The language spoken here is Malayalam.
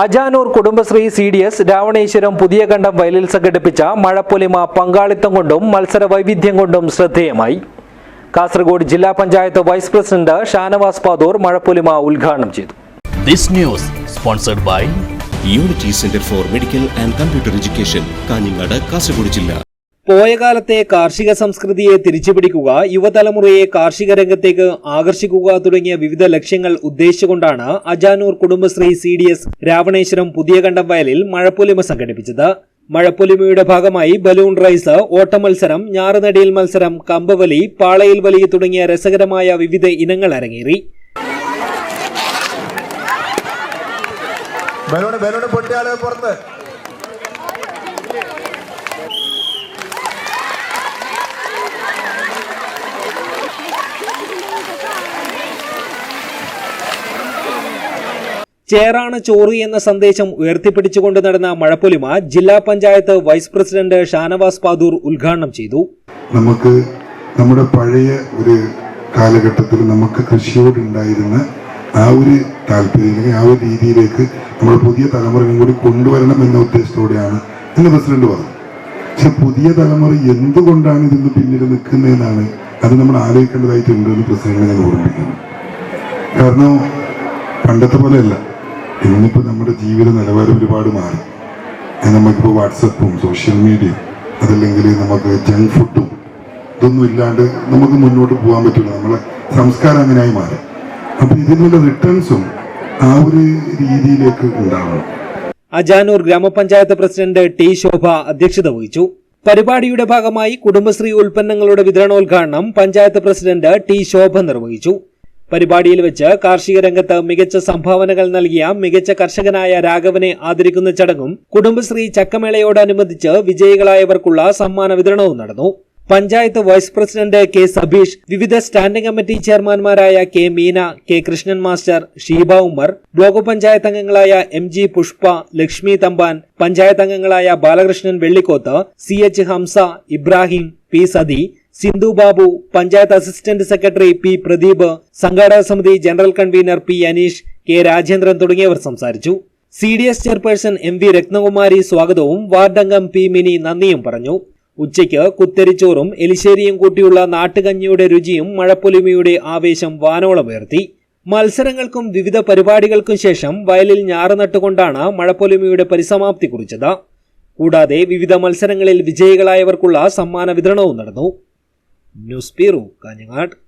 Ajanur Kudumbashree C D S Ravaneswaram പുതിയ കണ്ടം വയലിൽ സംഘടിപ്പിച്ച മഴപ്പൊലിമ പങ്കാളിത്തം കൊണ്ടും മത്സര വൈവിധ്യം കൊണ്ടും ശ്രദ്ധേയമായി. കാസർഗോഡ് ജില്ലാ പഞ്ചായത്ത് വൈസ് പ്രസിഡന്റ് ഷാനവാസ് പാദൂർ മഴപ്പൊലിമ ഉദ്ഘാടനം ചെയ്തു. This news sponsored by unity centre for medical and computer education Kanhangad Kasaragod ജില്ല. പോയ കാലത്തെ കാർഷിക സംസ്കൃതിയെ തിരിച്ചുപിടിക്കുക യുവതലമുറയെ കാർഷിക രംഗത്തേക്ക് ആകർഷിക്കുക തുടങ്ങിയ വിവിധ ലക്ഷ്യങ്ങൾ ഉദ്ദേശിച്ചുകൊണ്ടാണ് Ajanur Kudumbashree C D S Ravaneswaram പുതിയ കണ്ടം വയലിൽ മഴപ്പൊലിമ സംഘടിപ്പിച്ചത്. മഴപ്പൊലിമയുടെ ഭാഗമായി ബലൂൺ റൈസ് ഓട്ടമത്സരം ഞാറുനടിയിൽ മത്സരം കമ്പവലി പാളയിൽ വലി തുടങ്ങിയ രസകരമായ വിവിധ ഇനങ്ങൾ അരങ്ങേറി. ബലൂണ് ബലൂണ് പൊട്ടിയാൾ പുറത്ത്. ചേറാണ് ചോറ് എന്ന സന്ദേശം ഉയർത്തിപ്പിടിച്ചുകൊണ്ട് നടന്ന മഴപ്പൊലിമ ജില്ലാ പഞ്ചായത്ത് വൈസ് പ്രസിഡന്റ് ഷാനവാസ് പാദൂർ ഉദ്ഘാടനം ചെയ്തു. നമുക്ക് നമ്മുടെ പഴയ ഒരു കാലഘട്ടത്തിൽ നമുക്ക് കൃഷിയോടുണ്ടായിരുന്ന ആ ഒരു താല്പര്യം ആ ഒരു രീതിയിലേക്ക് നമ്മൾ പുതിയ തലമുറയും കൂടി കൊണ്ടുവരണം എന്ന ഉദ്ദേശത്തോടെയാണ് എന്ന് പ്രസിഡന്റ് പറഞ്ഞത് പക്ഷെ പുതിയ തലമുറ എന്തുകൊണ്ടാണ് ഇതിന് പിന്നിൽ നിൽക്കുന്നതെന്നാണ് അത് നമ്മൾ ആലോചിക്കേണ്ടതായിട്ടുണ്ട് എന്ന് പ്രസിഡന്റ് ഞാൻ ഓർമ്മിക്കുന്നു കാരണം പണ്ടത്തെ പോലെയല്ല. ഇന്നിപ്പോൾ നമ്മുടെ ജീവിത നിലവാരം ഒരുപാട് മാറി. നമുക്കിപ്പോൾ വാട്സപ്പും സോഷ്യൽ മീഡിയയും അതല്ലെങ്കിൽ നമുക്ക് ജങ്ക് ഫുഡും ഇതൊന്നും ഇല്ലാണ്ട് നമുക്ക് മുന്നോട്ട് പോകാൻ പറ്റില്ല. നമ്മളെ സംസ്കാരം അങ്ങനെയായി മാറി. അപ്പം ഇതിനുള്ള റിട്ടേൺസും ആ ഒരു രീതിയിലേക്ക് ഉണ്ടാവണം. അജാനൂർ ഗ്രാമപഞ്ചായത്ത് പ്രസിഡന്റ് ടി ശോഭ അധ്യക്ഷത വഹിച്ചു. പരിപാടിയുടെ ഭാഗമായി കുടുംബശ്രീ ഉൽപ്പന്നങ്ങളുടെ വിതരണോദ്ഘാടനം പഞ്ചായത്ത് പ്രസിഡന്റ് ടി ശോഭ നിർവഹിച്ചു. പരിപാടിയിൽ വെച്ച് കാർഷിക രംഗത്ത് മികച്ച സംഭാവനകൾ നൽകിയ മികച്ച കർഷകനായ രാഘവനെ ആദരിക്കുന്ന ചടങ്ങും കുടുംബശ്രീ ചക്കമേളയോടനുബന്ധിച്ച് വിജയികളായവർക്കുള്ള സമ്മാന വിതരണവും നടന്നു. Panchayat vice president K Sabeesh വിവിധ standing committee ചെയർമാൻമാരായ K Meena K Krishnan master Sheeba Ummer block panchayat അംഗങ്ങളായ എം ജി പുഷ്പ ലക്ഷ്മി തമ്പാൻ പഞ്ചായത്ത് അംഗങ്ങളായ Balakrishnan Vellikoth C H Hamsa Ibrahim P Sathi Sindhu Babu panchayat assistant secretary P Pradeep സംഘാടക സമിതി general convener P Aneesh K Rajendran തുടങ്ങിയവർ സംസാരിച്ചു. C D S chairperson M V Rathnakumari സ്വാഗതവും വാർഡംഗം പി മിനി നന്ദിയും പറഞ്ഞു. ഉച്ചയ്ക്ക് കുത്തരിച്ചോറും എലിശ്ശേരിയും കൂട്ടിയുള്ള നാട്ടുകഞ്ഞിയുടെ രുചിയും മഴപ്പൊലിമയുടെ ആവേശം വാനോളമുയർത്തി മത്സരങ്ങൾക്കും വിവിധ പരിപാടികൾക്കും ശേഷം വയലിൽ ഞാറ് നട്ടുകൊണ്ടാണ് മഴപ്പൊലിമയുടെ പരിസമാപ്തി കുറിച്ചത്. കൂടാതെ വിവിധ മത്സരങ്ങളിൽ വിജയികളായവർക്കുള്ള സമ്മാന വിതരണവും നടന്നു. News bureau Kanhangad.